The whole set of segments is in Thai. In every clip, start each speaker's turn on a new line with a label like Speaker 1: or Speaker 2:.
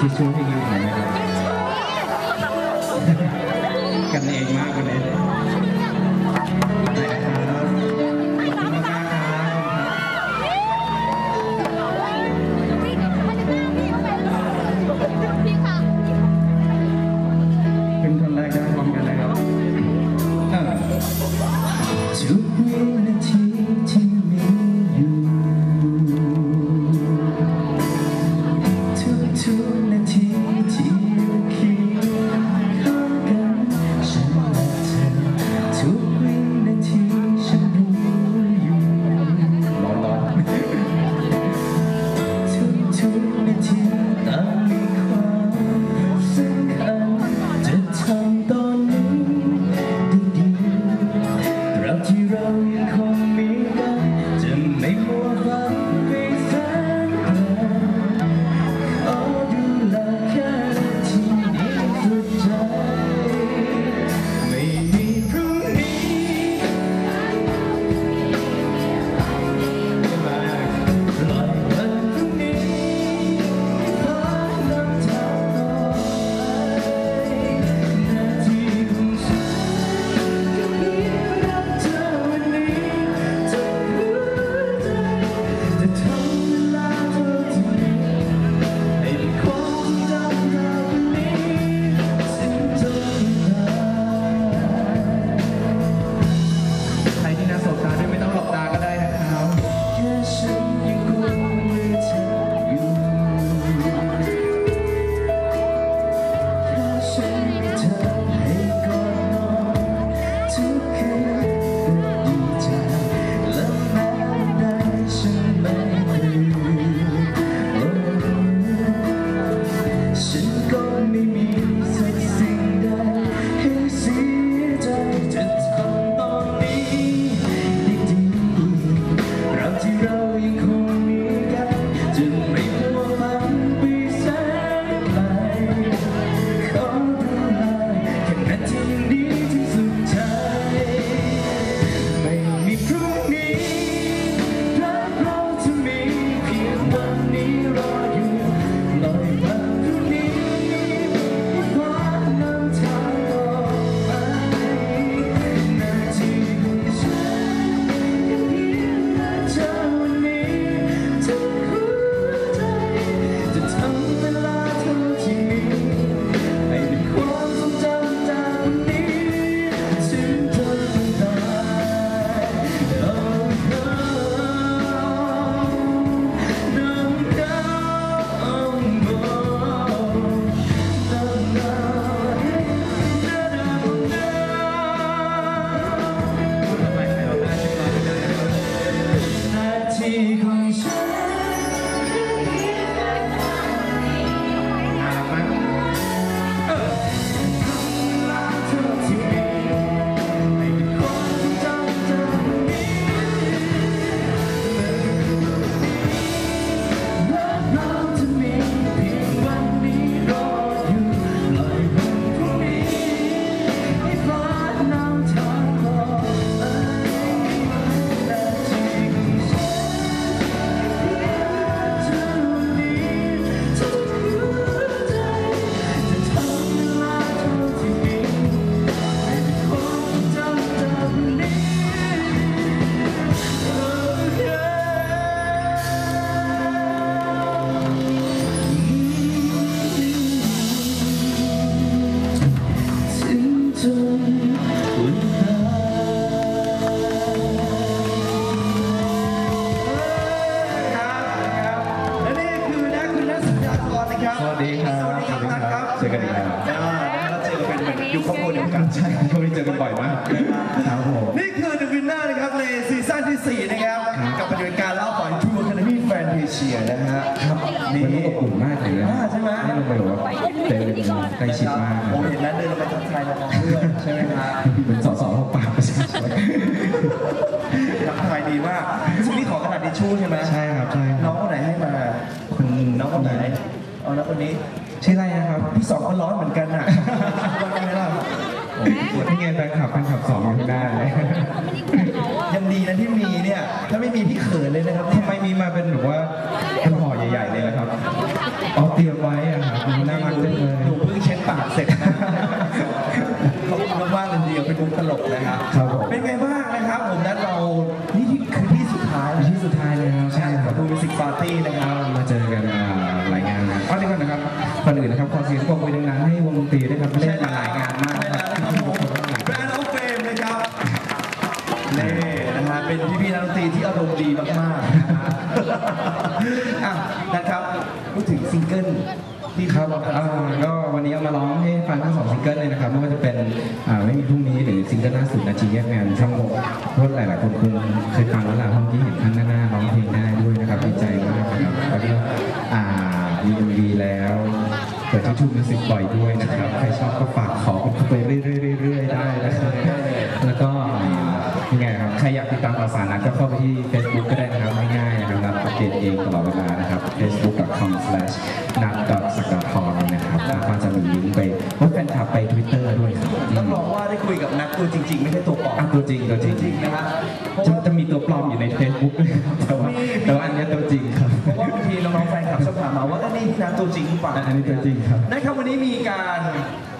Speaker 1: 接收那个音频。 และนี่คือนะคุณนัทสัญญาธรนะครับ
Speaker 2: สวัสดีครับ
Speaker 1: วัสดีครับนัครับ
Speaker 2: เจอกันอีกแล้ว
Speaker 1: อ่าแล้วันเป็เหมือนยุคครอบครัวเดียกัน
Speaker 2: ใช่เขาไม่เจอกันบ่อยมากครับผ
Speaker 1: นี่คือ The Winner นะครับในซีซั่นที่4นะ ใก
Speaker 2: ล้ชิดมาก
Speaker 1: ผมเห็นแล้วเดินลงไปทักทายน้องด้วยใช่ไหมครับ
Speaker 2: เหมือนสอสอปากประชาชน
Speaker 1: ทักทายดีว่าซึ่งนี่ขอกระดาษทิชูใช่ไหม
Speaker 2: ใช่ครับใช่
Speaker 1: น้องคนไหนให้มา
Speaker 2: คน
Speaker 1: น้องคนไหนเอาแล้วคนนี้
Speaker 2: ใช่ไรนะครับ
Speaker 1: พี่สองก็ร้อนเหมือนกันอะร้อนไหมล่ะ
Speaker 2: โอ้โหนี่ไงแฟนขับแฟนขับสองคน
Speaker 1: ได้ ตี้นะครับ
Speaker 2: มาเจอกันหลายงานนะก็ที่ก่อนนะครับคนอื่นนะครับขอเสียงปรบมือดังๆให้วงดนตรีด้วยครับเล่นมาหลายงานมากครับ
Speaker 3: ผมแนออฟเฟมนะครับนี่นะฮะเป็นพี่ๆนักดนตรีที่อารมณ์ดีมากๆนะครับพูดถึงซิงเกิล ที่
Speaker 2: ครับอ่าก็วันนี้เอามาร้องให้ฟังทั้งสองซิงเกิลเลยนะครับไม่ว่าจะเป็นอ่าไม่มีพรุ่งนี้หรือซิงเกิลล่าสุดนาจีแยกงานช่องเพราะหลายๆคนคงเคยฟังแล้วล่ะเพราะเมื่อกี้เห็นท่านหน้าร้องเพลงได้ด้วยนะครับดีใจมากนะครับแล้วก็อ่ามีเอ็มวีแล้วเปิดที่ทูมิวสิกบ่อยด้วยนะครับใครชอบก็ฝากขอเข้าไปเรื่อยๆได้นะครับแล้วก็ยังไงครับใครอยากติดตามข่าวสารนะก็เข้าไปที่ Facebook ก็ได้ จะมีลิงก์ไปว่าแฟนคลับไป Twitter ด้วยครับ
Speaker 3: รับรองว่าได้คุยกับนักตัวจริง ๆ ไม่ใช่ตัวปลอม
Speaker 2: อะตัวจริงตัวจริง
Speaker 3: จริงๆนะฮะเพราะ
Speaker 2: จะ
Speaker 3: ว่า
Speaker 2: จะมีตัวปลอมอยู่ใน Facebook ด้วยครับแต่ว่าแต่ว่าอันเนี้ยตัวจริงครับ
Speaker 3: เพราะว่าบางทีน้องๆแฟนคลับชอบถามมาว่าอันนี้พี่นัทตัวจริงหรือเปล่า
Speaker 2: อันนี้ตัวจริงครับ
Speaker 3: นะครับวันนี้มีการ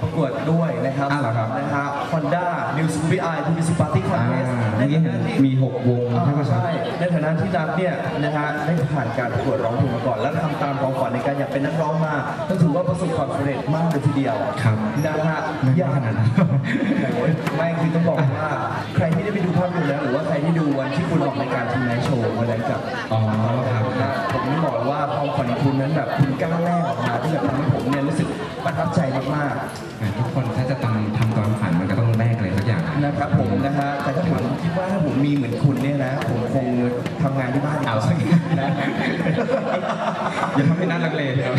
Speaker 3: ประกวดด้วยนะครับ
Speaker 2: อ้าวเหรอครับ
Speaker 3: นะฮะ Honda New Scoopy I to Miss Party
Speaker 2: อ่า
Speaker 3: Contest ใน
Speaker 2: เมื่ อกี้
Speaker 3: ฐา
Speaker 2: เห็น
Speaker 3: นะที่
Speaker 2: มี6วง
Speaker 3: อ่า
Speaker 2: ใช่ไหมครับ
Speaker 3: ใช่ในฐานะที่นัทเนี่ยนะฮะได้ผ่านการประกวดร้องเพลงมาก่อน และทำตามความฝันในการอยากเป็นนักร้องมาก็ถือว่าประสบความสำเร็จมากเลยทีเดียว
Speaker 2: ครับ
Speaker 3: นะฮะ
Speaker 2: ไม่
Speaker 3: ยาก
Speaker 2: ขนาดนั้น
Speaker 3: ไม่คือต้องบอกว่าใครที่ได้ไปดูภาพยนตร์แล้วหรือว่าใครที่ดูวันที่คุณออกรายการทีมไนท์โชว์วันนั้นกับ
Speaker 2: อ๋อครับ
Speaker 3: นะผมต้องบอกเลยว่าความฝันของคุณนั้นแบบคุณกล้าแรกออกมาที่แบบทำให้
Speaker 2: แต่
Speaker 3: ถ้าผมคิดว่าถ้าผมมีเหมือนคุณเนี่ยนะผมคงทำงานที่บ้าน
Speaker 2: เอาสิ
Speaker 3: นะ
Speaker 2: อย่าทำให้น่าลังเลเลยครับ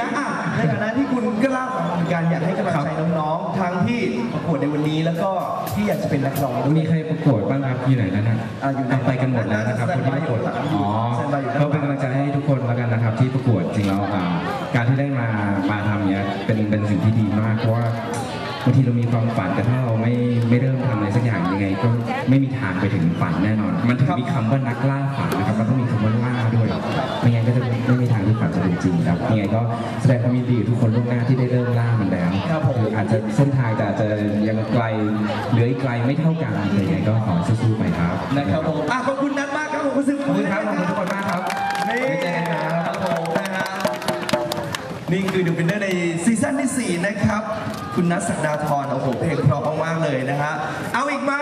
Speaker 3: นะอะในฐานะที่คุณก็เล่าเหมือนกันอยากให้กำลังใจน้องๆทั้งที่ประกวดในวันนี้แล้วก็ที่อยากจะเป็นนักร้องด้วย
Speaker 2: มีใครประกวดบ้างครับอยู่ไหนแล้วนะ
Speaker 3: อะอยู่ไหน
Speaker 2: เไปกันหมดแล้วนะ ไงก็ไม่มีทางไปถึงฝันแน่นอน มันถึงมีคำว่านักล่าฝันนะครับมันต้องมีคำว่าล่าด้วยไม่งั้นก็จะไม่มีทางที่ฝันจะเป็นจริงครับยังไงก็แสดงความยินดีกับทุกคนล่วงหน้าที่ได้เริ่มล่ามันแล้ว
Speaker 3: ครับผม
Speaker 2: อาจจะเส้นทางแต่อาจจะยังไกลเหลืออีกไกลไม่เท่ากันแต่ยังไงก็ขอสู้ๆไปครับ
Speaker 3: นะครับผมอะขอบคุณนัทมากครับขอบคุณซึ่ง
Speaker 2: ขอบคุณครับขอบคุณทุกคนมากครับ
Speaker 3: นี่
Speaker 2: ไว้เจอกันครับ
Speaker 3: ครับผมนะฮะนี่คือดูเป็นเนอร์ในซีซั่นที่ 4 นะครับ คุณนัทศักดาธรโอ้โหเพลงเพราะมากๆเลยนะฮะเอาอีกไหม